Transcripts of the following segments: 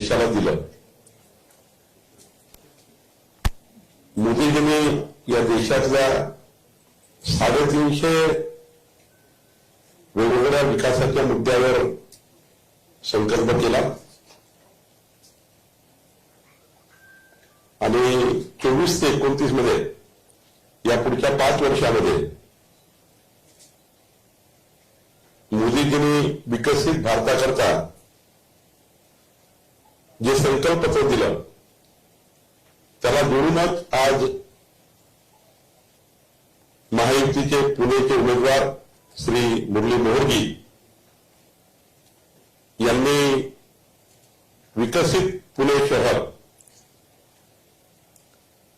देशाला दिलं. मोदीजींनी या देशातल्या साडेतीनशे वेगवेगळ्या विकासाच्या मुद्द्यावर संकल्प केला. आणि चोवीस ते एकोणतीसमध्ये या पुढच्या पाच वर्षामध्ये मोदीजींनी विकसित भारताकरता जे संकल्पचं दिलं त्याला जोडूनच आज महायुतीचे पुणेचे उमेदवार श्री मुरली मोहरगी यांनी विकसित पुणे शहर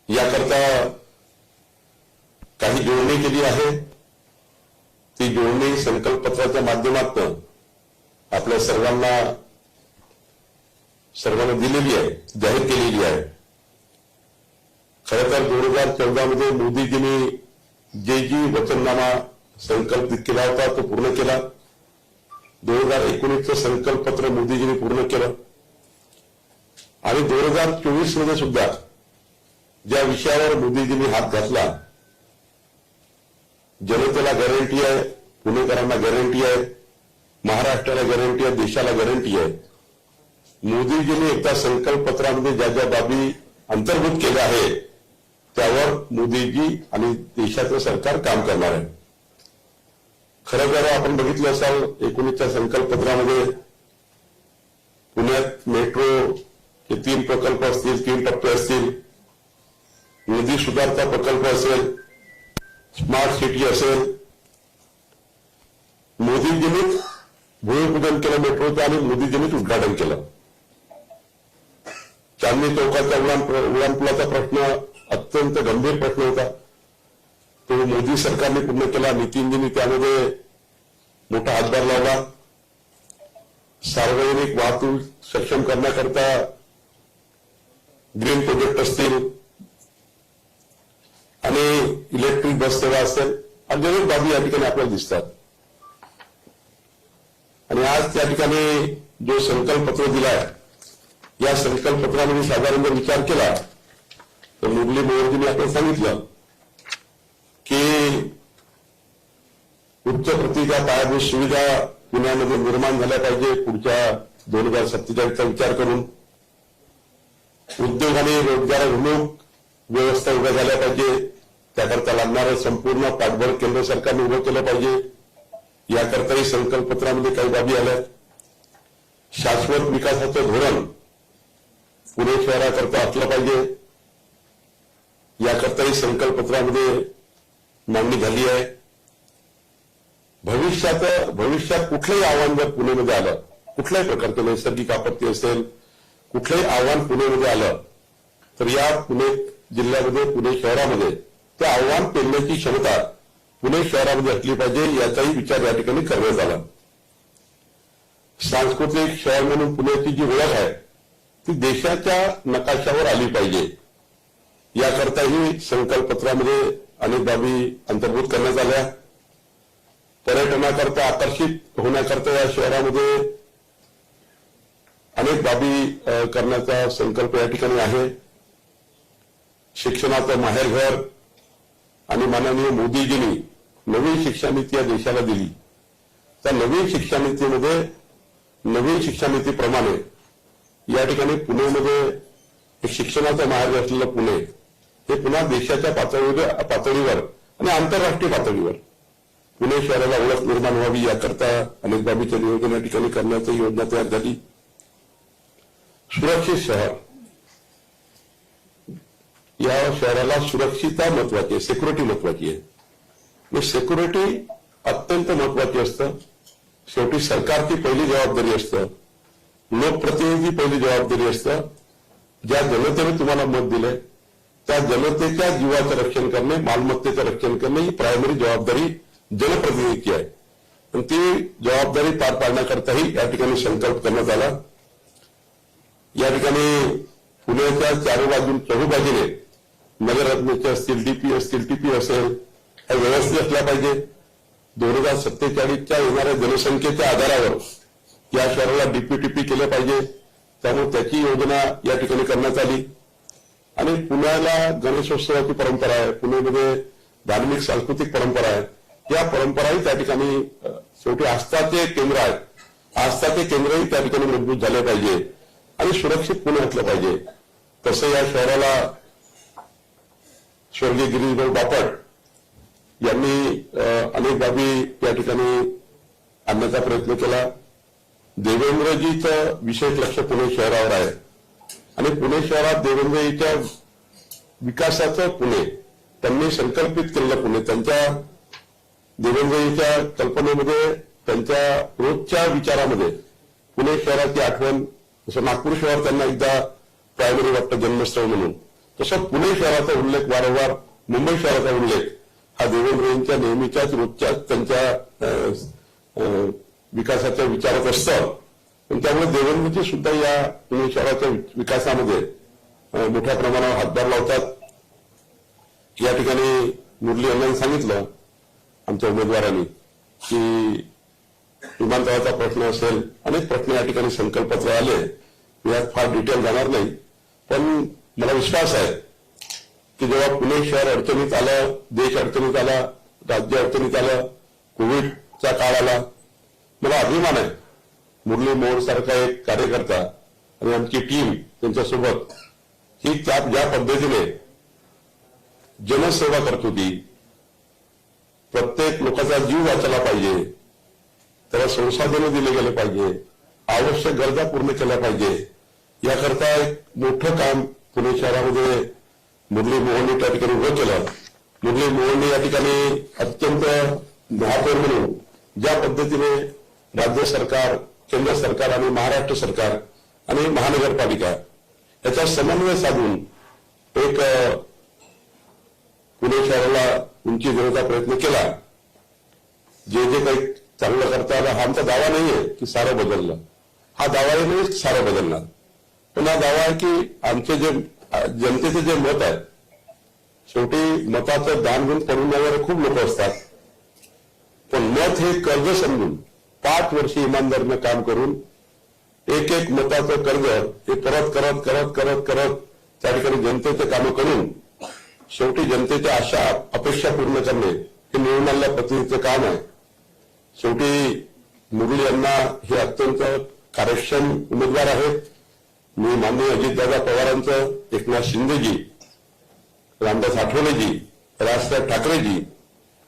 याकरता काही जोडणी केली आहे. ती जोडणी संकल्पपत्राच्या माध्यमातून आपल्या सर्वांना सर्वांना दिलेली आहे जाहीर केलेली आहे. खरं तर दोन हजार चौदा मध्ये मोदीजींनी जे जी वचननामा संकल्प केला होता तो पूर्ण केला. दोन हजार एकोणीसचं संकल्पपत्र मोदीजींनी पूर्ण केलं. आणि दोन हजार चोवीसमध्ये सुद्धा ज्या विषयावर मोदीजींनी हात घातला जनतेला गॅरंटी आहे पुणेकरांना गॅरंटी आहे महाराष्ट्राला गॅरंटी आहे देशाला गॅरंटी आहे मोदीजींनी एकदा संकल्पपत्रामध्ये ज्या ज्या बाबी अंतर्भूत केल्या आहे त्यावर मोदीजी आणि देशाचं सरकार काम करणार आहे. खरं जर आपण बघितलं असाल एकोणीसच्या संकल्पपत्रामध्ये पुण्यात मेट्रो हे तीन प्रकल्प असतील तीन टप्पे असतील नदी सुधारता प्रकल्प असेल स्मार्ट सिटी असेल मोदीजींनीच भूमिपूजन केलं मेट्रोचं आणि मोदीजींनीच उद्घाटन केलं. चांदणी चौकाचा उडान उडानपुलाचा प्रश्न अत्यंत गंभीर प्रश्न होता. तो मोदी सरकारने पूर्ण केला नितीनजींनी त्यामध्ये मोठा हातभार लावला. सार्वजनिक वाहतूक सक्षम करण्याकरता ग्रीन प्रोजेक्ट असतील आणि इलेक्ट्रिक बस सेवा असेल अनेक बाबी या ठिकाणी आपल्याला दिसतात. आणि आज त्या ठिकाणी जो संकल्पपत्र आहे या संकल्पपत्रामध्ये साधारण जर विचार केला तर मुरली मोहर्जींनी आपण सांगितलं की उच्च प्रतीच्या पायाभूत सुविधा पुण्यामध्ये निर्माण झाल्या पाहिजे पुढच्या दोन हजार सत्तेचाळीसचा विचार करून. उद्योग आणि रोजगाराभिमुख व्यवस्था उभ्या झाल्या पाहिजे. त्याकरता लागणारं संपूर्ण पाठबळ केंद्र सरकारने उभं केलं पाहिजे. याकरताही संकल्पपत्रामध्ये काही बाबी आल्या. शाश्वत विकासाचं धोरण पुणे शहराकरता असलं पाहिजे. याकरताही संकल्पपत्रामध्ये मांडणी झाली आहे. भविष्यात भविष्यात कुठलंही आव्हान जर पुणेमध्ये आलं कुठल्याही प्रकारचं नैसर्गिक आपत्ती असेल कुठलंही आव्हान पुणेमध्ये आलं तर या पुणे जिल्ह्यामध्ये पुणे शहरामध्ये ते आव्हान पेलण्याची क्षमता पुणे शहरामध्ये असली पाहिजे याचाही विचार या ठिकाणी करण्यात आला. सांस्कृतिक शहर म्हणून पुण्याची जी ओळख आहे ती देशाच्या नकाशावर आली पाहिजे. याकरताही संकल्पपत्रामध्ये अनेक बाबी अंतर्भूत करण्यात आल्या. पर्यटनाकरता आकर्षित होण्याकरता या शहरामध्ये अनेक बाबी करण्याचा संकल्प या ठिकाणी आहे. शिक्षणाचं माहेरघर आणि माननीय मोदीजींनी नवीन शिक्षा नीती या देशाला दिली. त्या नवीन शिक्षा नीतीमध्ये नवीन शिक्षा नीतीप्रमाणे या ठिकाणी पुणेमध्ये एक शिक्षणाचं असलेलं पुणे हे पुन्हा देशाच्या पातळीवर पातळीवर आणि आंतरराष्ट्रीय पातळीवर. पुणे शहराला ओळख निर्माण व्हावी याकरता अनेक बाबीचं नियोजन या ठिकाणी करण्याची योजना तयार झाली. सुरक्षित शहर. या शहराला सुरक्षितता महत्वाची आहे सिक्युरिटी महत्वाची आहे. म्हणजे सिक्युरिटी अत्यंत महत्वाची असतं. शेवटी सरकारची पहिली जबाबदारी असतं. लोकप्रतिनिधी पहिली जबाबदारी असतं ज्या जनतेने तुम्हाला मत दिलंय त्या जनतेच्या जीवाचं रक्षण करणे मालमत्तेचं रक्षण करणे ही प्रायमरी जबाबदारी जनप्रतिनिधीची आहे. आणि ती जबाबदारी पार पाडण्याकरताही या ठिकाणी संकल्प करण्यात आला. या ठिकाणी पुण्याच्या चारू बाजू चहूबाजूने नगररत्नाचे असतील डीपी असतील टीपी असेल ह्या व्यवस्थित असल्या पाहिजे. दोन हजार सत्तेचाळीसच्या येणाऱ्या जनसंख्येच्या आधारावर या शहराला डीपीटीपी केलं पाहिजे. त्यामुळे त्याची योजना या ठिकाणी करण्यात आली. आणि पुण्याला गणेशोत्सवाची परंपरा आहे. पुण्यामध्ये धार्मिक सांस्कृतिक परंपरा आहे. या परंपराही त्या ठिकाणी शेवटी आस्थाचे केंद्र आहेत आस्थाचे केंद्रही त्या ठिकाणी मजबूत झाले पाहिजे. आणि सुरक्षित पुणे असलं पाहिजे. तसं या शहराला स्वर्गीय गिरीशभाऊ बापट यांनी अनेक बाबी या ठिकाणी आणण्याचा प्रयत्न केला. देवेंद्रजीचं विशेष लक्ष पुणे शहरावर आहे. आणि पुणे शहरात देवेंद्रजीच्या विकासाचं पुणे त्यांनी संकल्पित केलेलं पुणे. त्यांच्या देवेंद्रजीच्या कल्पनेमध्ये त्यांच्या रोजच्या विचारामध्ये पुणे शहराची आठवण जसं नागपूर शहर त्यांना एकदा प्रायमरी वाटतं जन्मस्थळ म्हणून तसं पुणे शहराचा उल्लेख वारंवार मुंबई शहराचा उल्लेख हा देवेंद्रजींच्या नेहमीच्याच रोजच्याच त्यांच्या अं, अं, विकासाच्या विचारात असतं पण त्यामुळे देवेंद्रजी सुद्धा या पुणे शहराच्या विकासामध्ये मोठ्या प्रमाणावर हातभार लावतात. या ठिकाणी मुरली यांना सांगितलं आमच्या उमेदवारांनी की विमानतळाचा प्रश्न असेल अनेक प्रश्न या ठिकाणी संकल्पत्र आले. यात फार डिटेल जाणार नाही. पण मला विश्वास आहे की जेव्हा पुणे शहर अडचणीत आलं देश अडचणीत आला राज्य अडचणीत आलं कोविडचा काळ आला मला अभिमान आहे. मुरली मोहोळ सारखा एक कार्यकर्ता आणि आमची टीम त्यांच्यासोबत ही त्या ज्या पद्धतीने जनसेवा करत होती. प्रत्येक लोकांचा जीव वाचला पाहिजे. त्याला संसाधनं दिले गेले पाहिजे. आवश्यक गरजा पूर्ण केल्या पाहिजे. याकरता एक मोठं काम पुणे शहरामध्ये मुरली मोहनने त्या ठिकाणी उभं केलं. मुरली मोहनने या ठिकाणी अत्यंत महापौर म्हणून ज्या पद्धतीने राज्य सरकार केंद्र सरकार आणि महाराष्ट्र सरकार आणि महानगरपालिका याचा समन्वय साधून एक पुणे शहराला उंची देण्याचा प्रयत्न केला. जे जे काही चांगलं करता आलं हा आमचा दावा नाहीये की सारं बदललं हा दावा नाही म्हणजे सारं बदलणार. पण हा दावा आहे की आमचे जे जनतेचे जे मत आहे शेवटी मताचं दान घेऊन पडून जाणारे खूप लोक असतात. पण मत हे कर्ज समजून पाच वर्ष इमानदारीनं काम करून एक एक मताचं कर्ज हे करत करत करत करत करत त्या ठिकाणी जनतेचे कामं करून शेवटी जनतेच्या आशा अपेक्षा पूर्ण करणे हे निवडून आलेल्या प्रतिनिधीचं काम आहे. शेवटी मुरली यांना हे अत्यंत कार्यक्षम उमेदवार आहेत. मी माननीय अजितदादा पवारांचं एकनाथ शिंदेजी रामदास आठवलेजी राजसाहेब ठाकरेजी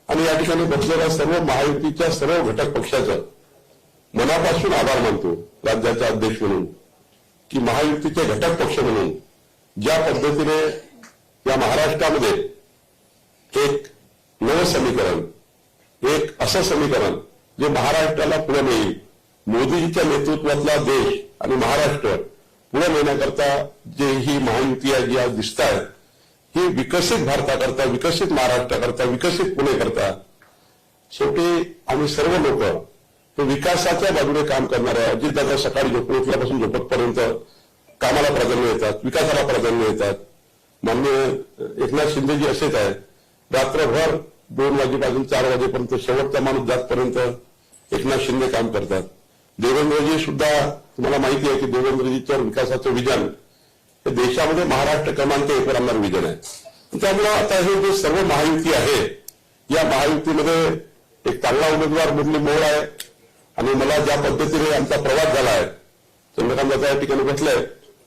आणि या ठिकाणी बसलेल्या सर्व महायुतीच्या सर्व घटक पक्षाचं मनापासून आभार मानतो राज्याचा अध्यक्ष म्हणून की महायुतीचे घटक पक्ष म्हणून ज्या पद्धतीने या महाराष्ट्रामध्ये एक नवं समीकरण एक असं समीकरण जे महाराष्ट्राला पुढे नेईल मोदीजीच्या नेतृत्वातला देश आणि महाराष्ट्र पुढे नेण्याकरता जे ही महायुती आहे जी आज दिसत आहे ही विकसित भारताकरता विकसित महाराष्ट्राकरता विकसित पुणे करता शेवटी आम्ही सर्व लोक हे विकासाच्या बाजूने काम करणार आहे अजितदादा सकाळी झोपून उठल्यापासून झोपतपर्यंत कामाला प्राधान्य येतात विकासाला प्राधान्य येतात माननीय एकनाथ शिंदेजी असेच आहेत. रात्रभर दोन वाजेपासून चार वाजेपर्यंत शेवटचा माणूस जातपर्यंत एकनाथ शिंदे काम करतात. देवेंद्रजी सुद्धा तुम्हाला माहिती आहे की देवेंद्रजीचं विकासाचं विजन हे देशामध्ये महाराष्ट्र क्रमांक एकवर आणणार विजन आहे. त्यामुळे आता हे जे सर्व महायुती आहे या महायुतीमध्ये एक चांगला उमेदवार मुरली मोहोळ आहे. आणि मला ज्या पद्धतीने आमचा प्रवास झाला आहे चंद्रकांताचा या ठिकाणी बसलाय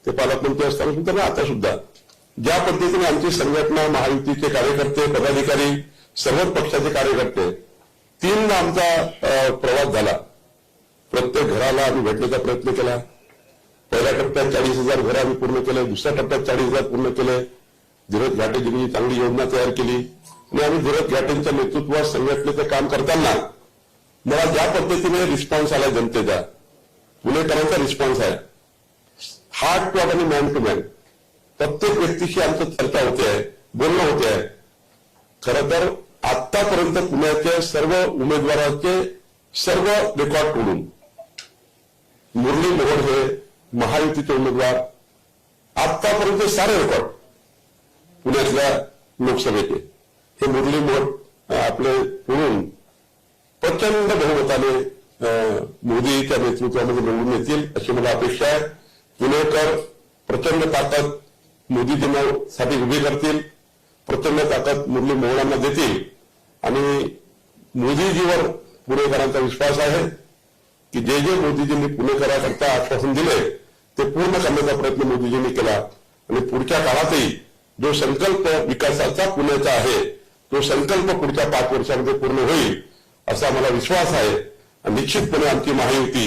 ते पालकमंत्री असताना सुद्धा ना आता सुद्धा ज्या पद्धतीने आमची संघटना महायुतीचे कार्यकर्ते पदाधिकारी सर्वच पक्षाचे कार्यकर्ते तीनदा आमचा प्रवास झाला. प्रत्येक घराला आम्ही भेटण्याचा प्रयत्न केला. पहिल्या टप्प्यात चाळीस हजार घरं आम्ही पूर्ण केले दुसऱ्या टप्प्यात चाळीस हजार पूर्ण केले. धीरज घाटेजींनी चांगली योजना तयार केली. आणि आम्ही धीरज घाटेंच्या नेतृत्वात संघटनेचं काम करताना मला ज्या पद्धतीने रिस्पॉन्स आला जनतेचा पुणेकरांचा रिस्पॉन्स आहे. हार्ट टू आणि मॅन टू मॅन प्रत्येक व्यक्तीशी आमचं चर्चा होते आहे बोलणं होते आहे. खरं तर आतापर्यंत पुण्याच्या सर्व उमेदवारांचे सर्व रेकॉर्ड तोडून मुरली मोहोळ हे महायुतीचे उमेदवार आतापर्यंत सारे रेकॉर्ड पुण्यातल्या लोकसभेचे. हे मुरली मोहोळ आपले तोडून प्रचंड बहुमताने मोदीच्या नेतृत्वामध्ये निवडून येतील अशी मला अपेक्षा आहे. पुणेकर प्रचंड ताकद मोदीजींसाठी उभी करतील प्रचंड ताकद मुरली मोहनांना देतील. आणि मोदीजीवर पुणेकरांचा विश्वास आहे की जे जे मोदीजींनी पुणेकराकरता आश्वासन दिले ते पूर्ण करण्याचा प्रयत्न मोदीजींनी केला. आणि पुढच्या काळातही जो संकल्प विकासाचा पुण्याचा आहे तो संकल्प पुढच्या पाच वर्षामध्ये पूर्ण होईल. असा मला विश्वास आहे. आणि निश्चितपणे आमची महायुती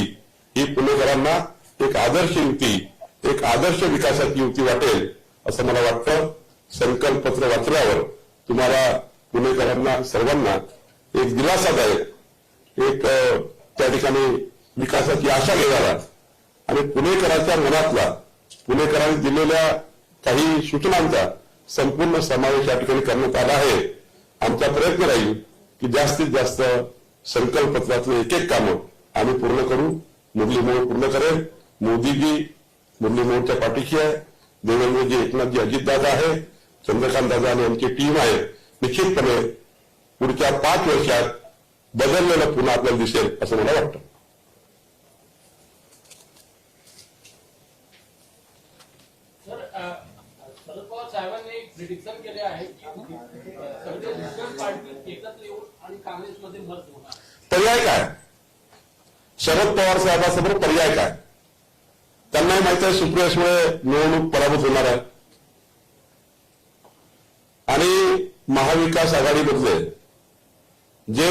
ही पुणेकरांना एक आदर्श युती एक आदर्श विकासाची युती वाटेल असं मला वाटतं. संकल्पपत्र वाचल्यावर तुम्हाला पुणेकरांना सर्वांना एक दिलासादायक एक त्या ठिकाणी विकासाची आशा घेणारा आणि पुणेकरांच्या मनातला पुणेकरांनी दिलेल्या काही सूचनांचा संपूर्ण समावेश या ठिकाणी करण्यात आला आहे. आमचा प्रयत्न राहील की जास्तीत जास्त संकल्पपत्रातले एक एक कामं आम्ही पूर्ण करू. मुरली मोहोळ पूर्ण करेल. मोदीजी मुरली मोहोळच्या पाठीशी आहे. देवेंद्रजी एकनाथजी अजितदादा आहे. चंद्रकांत दादा आणि आमची टीम आहे. निश्चितपणे पुढच्या पाच वर्षात बदललेलं पुन्हा आपल्याला दिसेल असं मला वाटतं. साहेबांनी प्रिडिक्शन केले आहे की पर्याय काय? शरद पवार साहेबांसमोर पर्याय काय? त्यांनाही माहिती आहे सुप्रियासमुळे निवडणूक पराभूत होणार आहे. आणि महाविकास आघाडीमधले जे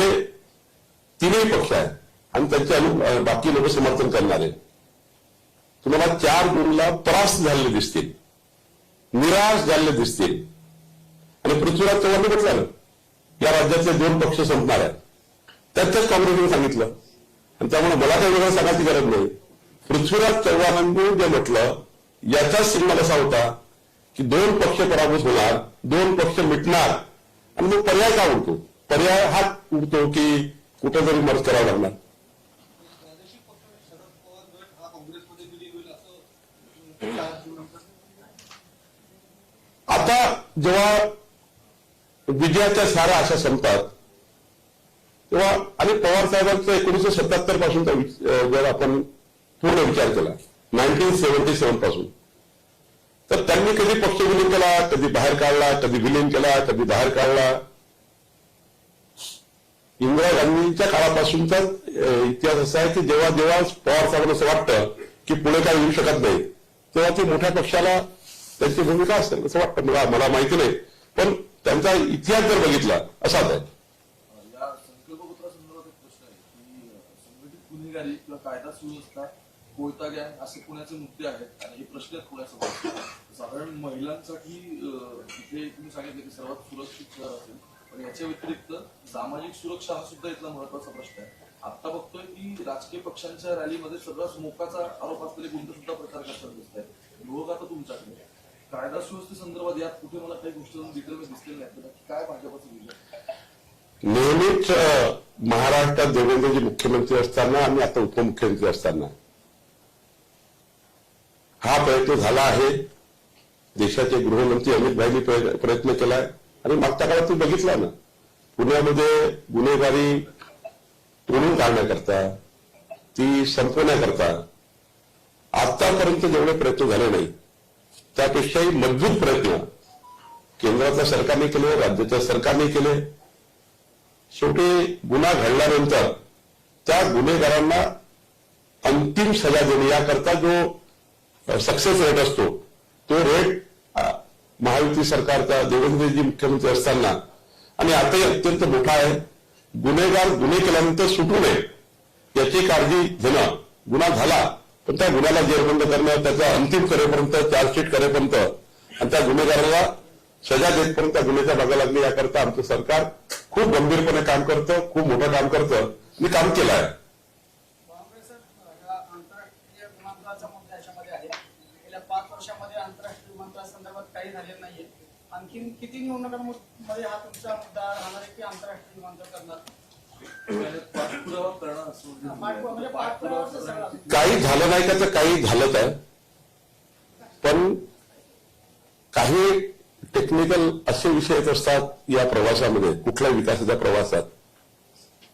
तिन्ही पक्ष आहेत आणि त्यांचे बाकी लोक समर्थन करणारे तुम्हाला चार जूनला त्रास झालेले दिसतील निराश झालेले दिसतील. आणि पृथ्वीराज चव्हाण म्हटलं या राज्यातले दोन पक्ष संपणार आहेत. त्याच काँग्रेसने सांगितलं. आणि त्यामुळे मला काही वेगळं सांगायची गरज नाही. पृथ्वीराज चव्हाणांनी जे म्हटलं याचाच सिग्नल असा होता की दोन पक्ष पराभूत होणार दोन पक्ष मिटणार. आणि मग पर्याय का उरतो? पर्याय हा उरतो की कुठेतरी मर्ज करावं लागणार. आता जेव्हा विजयाच्या साऱ्या अशा संपतात. तेव्हा आणि पवार साहेबांचा एकोणीसशे सत्याहत्तर पासूनचा जर आपण पूर्ण विचार केला नाईन्टीन सेव्हन्टी सेव्हनपासून. तर त्यांनी कधी पक्ष विलीन केला कधी बाहेर काढला कधी विलीन केला कधी बाहेर काढला. इंदिरा गांधींच्या काळापासूनचा इतिहास असा आहे की जेव्हा जेव्हा पवार साहेबांना असं वाटतं की पुढे काय येऊ शकत नाही तेव्हा ते मोठ्या पक्षाला त्यांची भूमिका असेल असं वाटतं. मला मला माहिती नाही. पण त्यांचा इतिहास जर बघितला असाच आहे. एक प्रश्न आहे की अं, संघटित गुन्हेगारी किंवा कायदा सुव्यवस्था कोयता गॅंग असे पुण्याचे मुद्दे आहेत आणि हे प्रश्न आहेत पुण्यासमोर. साधारण महिलांसाठी अं, इथे तुम्ही सांगितलं की सर्वात सुरक्षित शहर असेल पण याच्या व्यतिरिक्त सामाजिक सुरक्षा हा सुद्धा इथला महत्त्वाचा प्रश्न आहे. आता बघतोय की राजकीय पक्षांच्या रॅलीमध्ये सर्रास मोकाचा आरोप असलेले गुंड सुद्धा प्रचार करताना दिसत आहेत लोक आता तुमच्याकडे कायदा सुव्यवस्थेसंदर्भात यात कुठे मला काही गोष्टी डिटेल दिसलेल्या नाहीत. काय भाजपाचं विजय नेहमीच महाराष्ट्रात देवेंद्रजी मुख्यमंत्री असताना आणि आता उपमुख्यमंत्री असताना. हा प्रयत्न झाला आहे. देशाचे गृहमंत्री अमित भाईंनी प्रयत्न केलाय. आणि मागच्या काळात तुम्ही बघितला ना पुण्यामध्ये गुन्हेगारी तोडून काढण्याकरता ती संपवण्याकरता आतापर्यंत जेवढे प्रयत्न झाले नाही त्यापेक्षाही मजबूत प्रयत्न हो. केंद्राच्या सरकारने केले राज्याच्या सरकारने केले. शेवटी गुन्हा घडल्यानंतर त्या गुन्हेगारांना अंतिम सजा देणे याकरता जो सक्सेस रेट असतो तो रेट महायुती सरकारचा देवेंद्रजी मुख्यमंत्री असताना आणि आताही अत्यंत मोठा आहे. गुन्हेगार गुन्हे केल्यानंतर सुटू नये याची काळजी घेणं गुन्हा झाला पण त्या गुन्ह्याला जेरबंद करणं त्याचा अंतिम करेपर्यंत चार्जशीट करेपर्यंत आणि त्या गुन्हेगाराला सजा देतपर्यंत त्या गुन्ह्याच्या मागे लागली याकरता आमचं सरकार खूप गंभीरपणे काम करतं खूप मोठं काम करतं. आणि काम केलं आहे. पाच वर्षामध्ये आंतरराष्ट्रीय विमानतळासंदर्भात काही झालेलं नाहीये आणखीन किती निवडणुकांमध्ये हा तुमचा मुद्दा राहणार आहे की आंतरराष्ट्रीय विमानतळ करणार? काही झालं नाही का तर काही झालंच आहे पण काही टेक्निकल असे विषय येत असतात या प्रवासामध्ये कुठल्या विकासाच्या प्रवासात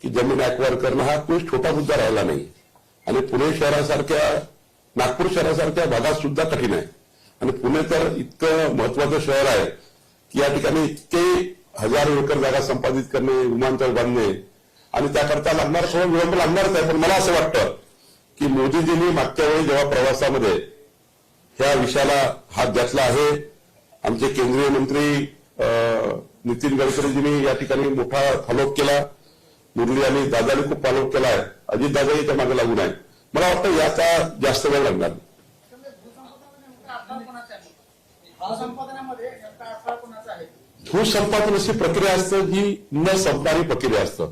की जमीन ऍक्वायर करणं हा कोणी छोटा मुद्दा राहिला नाही. आणि पुणे शहरासारख्या नागपूर शहरासारख्या भागात सुद्धा कठीण आहे. आणि पुणे तर इतकं महत्वाचं शहर आहे की या ठिकाणी इतके हजारो एकर जागा संपादित करणे विमानतळ बांधणे आणि त्याकरता लागणार थोडं विलंब लागणारच आहे पण मला असं वाटतं की मोदीजींनी मागच्या वेळी जेव्हा प्रवासामध्ये ह्या विषयाला हात घातला आहे आमचे केंद्रीय मंत्री नितीन गडकरीजींनी या ठिकाणी मोठा फॉलोअप केला. मुरली आणि दादाने खूप फॉलोअप केला आहे अजित दादाही त्या मागे लागून आहे. मला वाटतं याचा जास्त वेळ लागणार. नाही. भूसंपादनामध्ये नेमका अडथळा कोणाचा आहे? भूसंपादन अशी प्रक्रिया असतं जी न संपणारी प्रक्रिया असतं.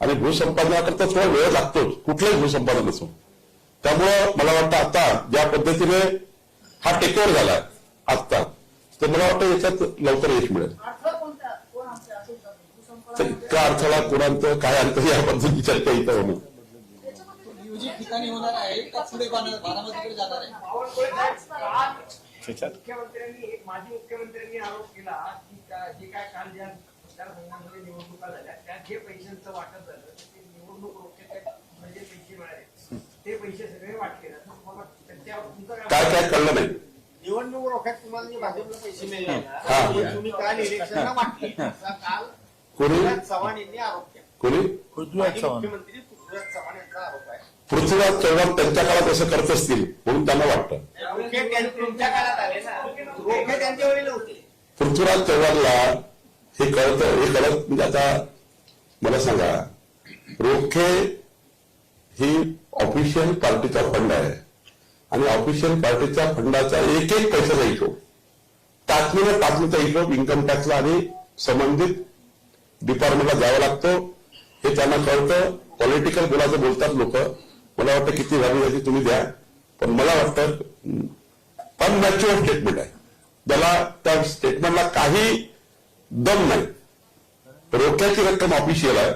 आणि भूसंपादनाकरता थोडा वेळ लागतोच. कुठलंही भूसंपादन असो त्यामुळं मला वाटतं आता ज्या पद्धतीने हा टेकओव्हर झाला आत्ता तर मला वाटतं याच्यात लवकर यश मिळेल. तर इतका अडथळा कोणांत काय अंत याबद्दल विचारता चर्चा इथं होणं नियोजित ठिकाणी मुख्यमंत्र्यांनी माजी मुख्यमंत्र्यांनी आरोप केला की जे काय काल ज्या मतदारसंघामध्ये निवडणुका झाल्या. त्यात जे पैशांचं वाटप झालं ते निवडणूक रोखे म्हणजे पैसे मिळाले. ते पैसे सगळे वाटले आता तुम्हाला त्याच्यावर तुमचं काय काय कळलं नाही. निवडणूक रोख्यात तुम्हाला जे भाजपला पैसे मिळाले हा. ना, तुम्ही काल इलेक्शनला वाटले. काल कोणी? पृथ्वीराज चव्हाण यांनी आरोप केला. कोणी? माजी मुख्यमंत्री पृथ्वीराज चव्हाण यांचा आरोप आहे. पृथ्वीराज चव्हाण त्यांच्या काळात असं करत असतील म्हणून त्यांना वाटतं. तुमच्या काळात आले ना. रोखे त्यांच्या वेळी नव्हते पृथ्वीराज चव्हाणला हे कळतं हे कळत म्हणजे आता मला सांगा रोखे ही ऑफिशियल पार्टीचा फंड आहे. आणि ऑफिशियल पार्टीच्या फंडाचा एक एक पैशाचा हिशोब तातमीनं तातमीचा हिशोब इन्कम टॅक्सला आणि संबंधित डिपार्टमेंटला जावं लागतो. हे त्यांना कळतं. पॉलिटिकल बोलाचं बोलतात लोक. मला वाटतं किती व्हॅल्यू याची तुम्ही द्या. पण मला वाटतं अनमॅच्युअर स्टेटमेंट आहे. त्याला त्या स्टेटमेंटला काही दम नाही. रोख्याची रक्कम ऑफिशियल आहे.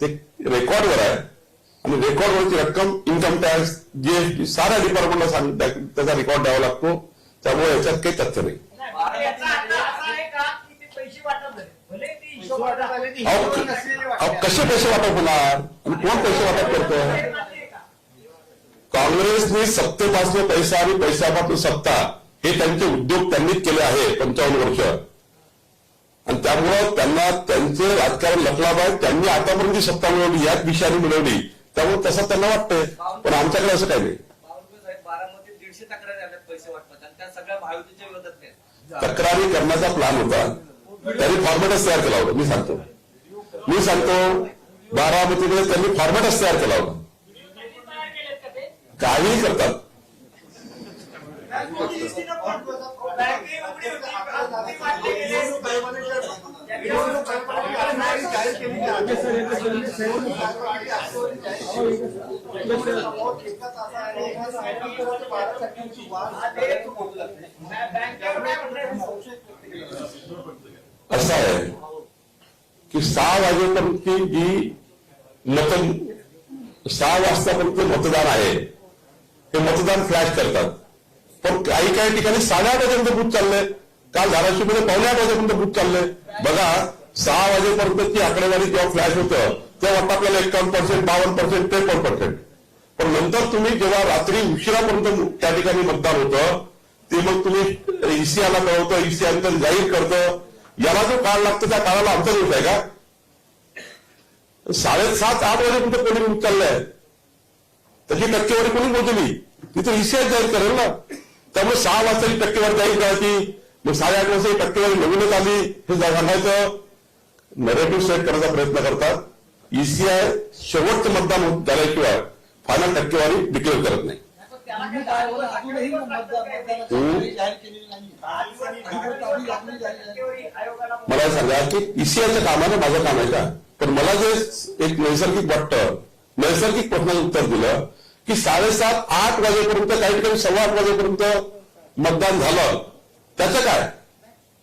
ते रेकॉर्डवर आहे. आणि रेकॉर्डवरची रक्कम इन्कम टॅक्स जीएसटी साऱ्या डिपार्टमेंटला सांग त्याचा रेकॉर्ड द्यावा लागतो. त्यामुळे याच्यात काही तथ्य नाही. अहो अहो, कसे पैसे वाटप होणार? आणि कोण पैसे वाटप करतोय? काँग्रेसने सत्तेपासून पैसा आणि पैशापासून सत्ता हे त्यांचे उद्योग त्यांनीच केले आहे पंचावन्न वर्ष. आणि त्यामुळं त्यांना त्यांचे राजकारण लपलाब आहे त्यांनी आतापर्यंत जी सत्ता मिळवली याच विषयाने मिळवली त्यामुळे तसं त्यांना वाटतंय. पण आमच्याकडे असं काही नाही. तक्रारी आल्यात पैसे वाटपात आणि त्या सगळ्या महायुतीच्या विरोधात आहेत. तक्रारी करण्याचा प्लॅन होता. त्यांनी फॉर्मॅटच तयार केला होता. मी सांगतो. मी सांगतो बारामतीकडे त्यांनी फॉर्मॅटच तयार केला होता. काहीही करतात. असं आहे की सहा वाजेपर्यंत जी मत सहा वाजतापर्यंत मतदान आहे हे मतदान फ्लॅश करतात. पण काही काही ठिकाणी साडेआठ वाजेपर्यंत बूथ चाललंय. काल धाराशिवमध्ये पावणे आठ वाजेपर्यंत बूथ चाललंय. बघा सहा वाजेपर्यंतची आकडेवारी जेव्हा फ्लॅश होतं तेव्हा वाटतं आपल्याला एकावन्न पर्सेंट बावन्न पर्सेंट त्रेपन्न पर्सेंट पण नंतर तुम्ही जेव्हा रात्री उशिरापर्यंत त्या ठिकाणी मतदान होतं ते मग तुम्ही ईसीआयला कळवतं ईसीआय नंतर जाहीर करतं. याला जो काळ लागतो त्या काळाला आमचा दिवस आहे का? साडेसात आठ वाजेपर्यंत कोणी बूथ चाललंय? त्याची टक्केवारी कोणी मोजली? तिथे ईसीआय जाहीर करेल ना. त्यामुळे सहा वाजताची टक्केवारी जाहीर करायची. मग साडेआठ वाजता टक्केवारी नवीनच आली हे सांगायचं नरेटिव्ह सेट करण्याचा प्रयत्न करतात. ईसीआय शेवटचं मतदान झाल्याशिवाय फायनल टक्केवारी डिक्लेअर करत नाही. मला सांगा की ईसीआयच्या काम माझं काम आहे का? तर मला जे एक नैसर्गिक वाटतं नैसर्गिक प्रश्नाचं उत्तर दिलं की साडेसात आठ वाजेपर्यंत काही ठिकाणी सव्वा आठ वाजेपर्यंत मतदान झालं. त्याचं काय?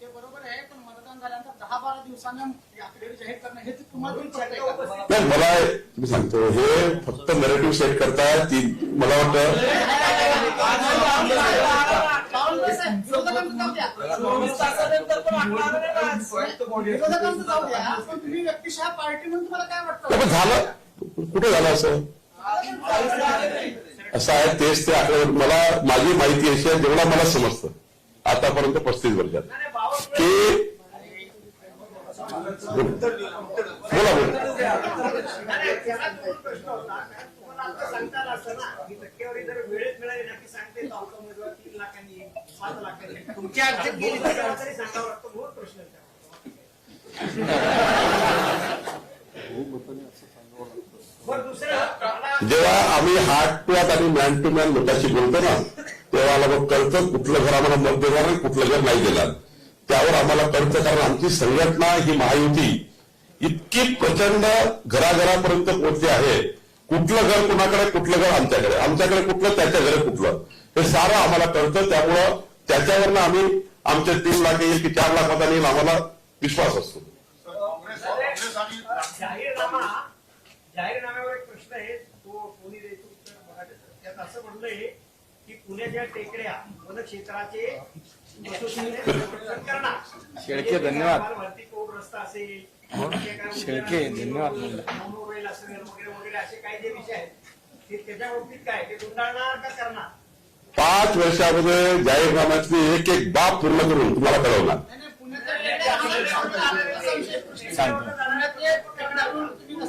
ते बरोबर आहे पण मतदान झाल्यानंतर दहा बारा दिवसांना आकडेवारी जाहीर करणं हे तर तुम्हाला पण पटतंय का? नाही मला मी सांगतो हे फक्त नेरेटिव्ह सेट करतायत ती मला वाटतं झालं. कुठे झालं असं? असं आहे तेच ते आकडे मला माझी माहिती अशी आहे जेवढा मला समजतं. आतापर्यंत पस्तीस वर्षात. की बोला. ही जेव्हा आम्ही हार्ट टू हार्ट आणि मॅन टू मॅन लोकांशी बोलतो ना तेव्हा आम्हाला मग कळतं कुठलं घर आम्हाला मत देणार आणि कुठलं घर नाही देणार. त्यावर आम्हाला कळतं कारण आमची संघटना ही महायुती इतकी प्रचंड घराघरापर्यंत पोहोचली आहे. कुठलं घर कुणाकडे कुठलं घर आमच्याकडे? आमच्याकडे कुठलं त्याच्या घरी कुठलं? हे सारं आम्हाला कळतं. त्यामुळं त्याच्यावरनं आम्ही आमचे तीन लाख येईल की चार लाख मतांनी येईल आम्हाला विश्वास असतो. जाहीरनाम्यावर एक प्रश्न आहे. तो कोणी असं म्हणलंय पुण्याच्या टेकड्या करणार. शेळके, धन्यवाद. रस्ता असेल? शेळके, धन्यवाद. मोबाईल असेल वगैरे वगैरे असे काही जे विषय आहेत ते त्याच्या बाबतीत काय? ते गुंडाळणार का करणार? पाच वर्षामध्ये जाहीरनाम्यातली एक एक बाब पूर्ण करून तुम्हाला कळवणार.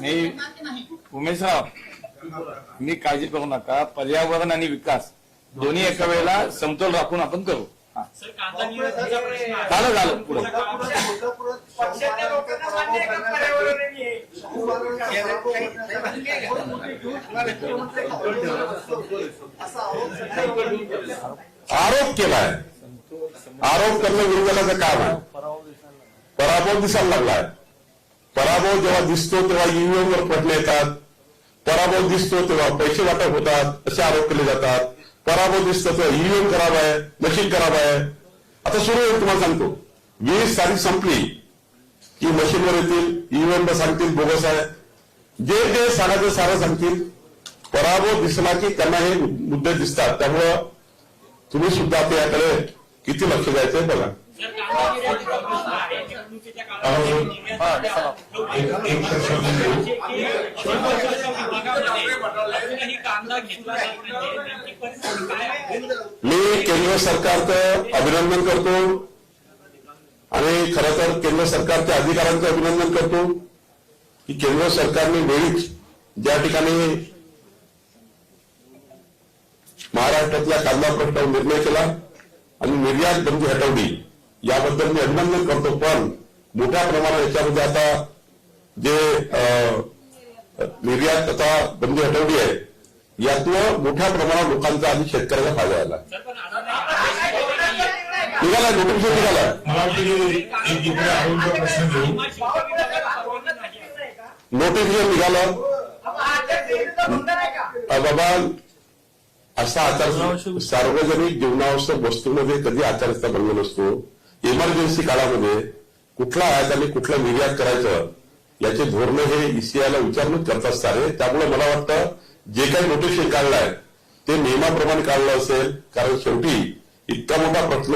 मी- नाही? उमेशराव मी काळजी करू नका. पर्यावरण आणि विकास. दोन्ही एका वेळेला समतोल राखून आपण करू. झालं झालं. पुढे. आरोप केलाय. आरोप करणं विरोधाचं काम आहे. पराभव दिसायला लागलाय. पराभव जेव्हा दिसतो तेव्हा ईव्हीएम वर प्रश्न येतात. पराभव दिसतो तेव्हा पैसे वाटप होतात असे आरोप केले जातात. पराभव दिसतं तेव्हा ईव्हीएम खराब आहे मशीन खराब आहे. आता सुरू आहे तुम्हाला सांगतो. वीस तारीख संपली की मशीनवर येतील ईव्हीएम सांगतील बोगस आहे. जे जे सांगायचं सारं सांगतील. पराभव दिसला की त्यांना हे मुद्दे दिसतात. त्यामुळं तुम्ही सुद्धा आता याकडे किती लक्ष द्यायचंय बघा. मी केंद्र सरकारचं अभिनंदन करतो. आणि खरं तर केंद्र सरकारच्या अधिकाऱ्यांचं अभिनंदन करतो की केंद्र सरकारने वेळीच ज्या ठिकाणी महाराष्ट्रातल्या कांदा प्रश्नावर निर्णय केला आणि निर्यात बंदी हटवली याबद्दल मी अभिनंदन करतो. पण मोठ्या प्रमाणात याच्यामध्ये आता जे निर्यात आता बंदी हटवली आहे यातनं मोठ्या प्रमाणात लोकांचा आणि शेतकऱ्याचा फायदा झाला. निघाला नोटिफिकेशन निघाला. नोटिफिकेशन निघालं. बाबा असा आचार सार्वजनिक जीवनावश्यक वस्तूमध्ये कधी आचारसंहिता भंग नसतो. इमर्जन्सी काळामध्ये कुठला आयात आणि कुठला निर्यात करायचं याचे धोरण हे ईसीआयला विचारणूच करतात सारे. त्यामुळे मला वाटतं जे काही नोटिफिकेशन काढलंय ते नियमाप्रमाणे काढलं असेल. कारण शेवटी इतका मोठा प्रश्न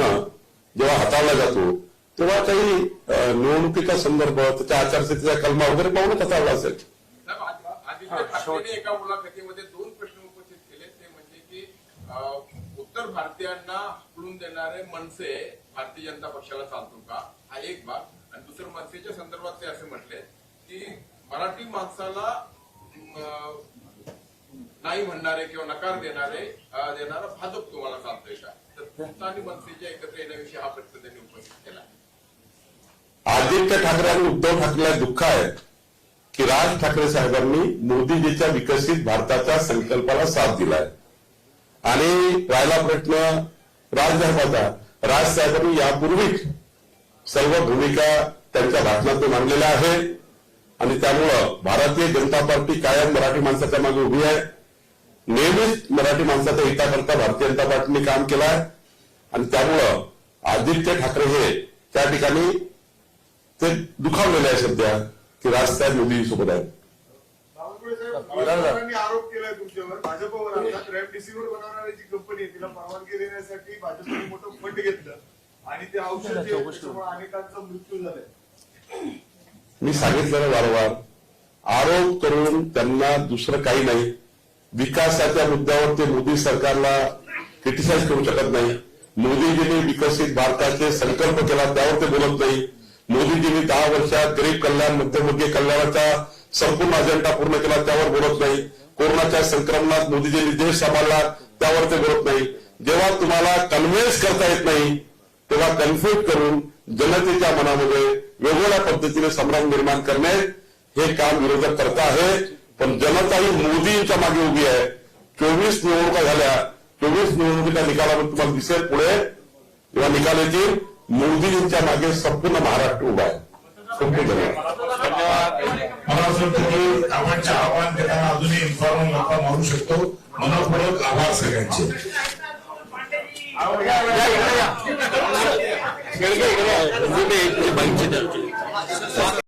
जेव्हा हाताळला जातो तेव्हा काही निवडणुकीचा संदर्भ त्याच्या आचारसंहितेच्या कलमा वगैरे पाहूनच हाताळला असेल. एका मुलाखतीमध्ये दोन प्रश्न उपस्थित केले. ते म्हणजे की उत्तर भारतीयांना निवडून देणारे मनसे भारतीय जनता पक्षाला चालतो का? हा एक भाग. आणि दुसरं मनसेच्या संदर्भात ते असे म्हटले की मराठी माणसाला नाही म्हणणारे किंवा नकार देणारे देणारा भाजप तुम्हाला चालतोय का? तर तुमचा आणि मनसेच्या एकत्र येण्याविषयी हा प्रश्न त्यांनी उपस्थित केला. आदित्य ठाकरे आणि उद्धव ठाकरेला दुःख आहे की राज ठाकरे साहेबांनी मोदीजीच्या विकसित भारताच्या संकल्पाला साथ दिलाय. आणि राहिला प्रश्न राजसाहेबाचा राजसाहेबांनी यापूर्वीच सर्व भूमिका त्यांच्या भाषणातून मांडलेल्या आहे आणि त्यामुळं भारतीय जनता पार्टी कायम मराठी माणसाच्या मागे उभी आहे. नेहमीच मराठी माणसाच्या हिताकरता भारतीय जनता पार्टीने काम केलं आहे आणि त्यामुळं आदित्य ठाकरे हे त्या ठिकाणी ते दुखावलेले आहे सध्या की राजसाहेब मोदी सोबत आहेत. आरोप केलाय तुमच्यावर. भाजपवर रेमडेसिवीर बनवणारी जी कंपनी आहे तिला परवानगी देण्यासाठी भाजपने मोठं फंड घेतलं. आणि ते औषध जे अनेकांचा मृत्यू झालाय. मी सांगितलं वारंवार आरोप करून त्यांना दुसरं काही नाही. विकासाच्या मुद्द्यावर ते मोदी सरकारला क्रिटिसाइज करू शकत नाही. मोदीजींनी विकसित भारताचे संकल्प केला त्यावर ते बोलत नाही. मोदीजींनी दहा वर्षात गरीब कल्याण मध्यमवर्गीय कल्याणाचा संपूर्ण अजेंडा पूर्ण केला त्यावर बोलत नाही. कोरोनाच्या संक्रमणात मोदीजींनी देश सांभाळला त्यावर ते बोलत नाही. जेव्हा तुम्हाला कन्व्हिन्स करता येत नाही तेव्हा कन्फ्युज करून जनतेच्या मनामध्ये वेगवेगळ्या पद्धतीने संभ्रम निर्माण करणे हे काम विरोधक करता आहे. पण जनता ही मोदींच्या मागे उभी आहे. चोवीस निवडणुका झाल्या. चोवीस निवडणुकीच्या निकालामध्ये तुम्हाला दिसेल पुढे. जेव्हा निकाल येतील मोदींच्या मागे संपूर्ण महाराष्ट्र उभा आहे. मला असं वाटतं की आपण आव्हान देताना अजूनही इन्फॉर्म गप्पा मारू शकतो मनपूर्वक आभार सगळ्यांचे.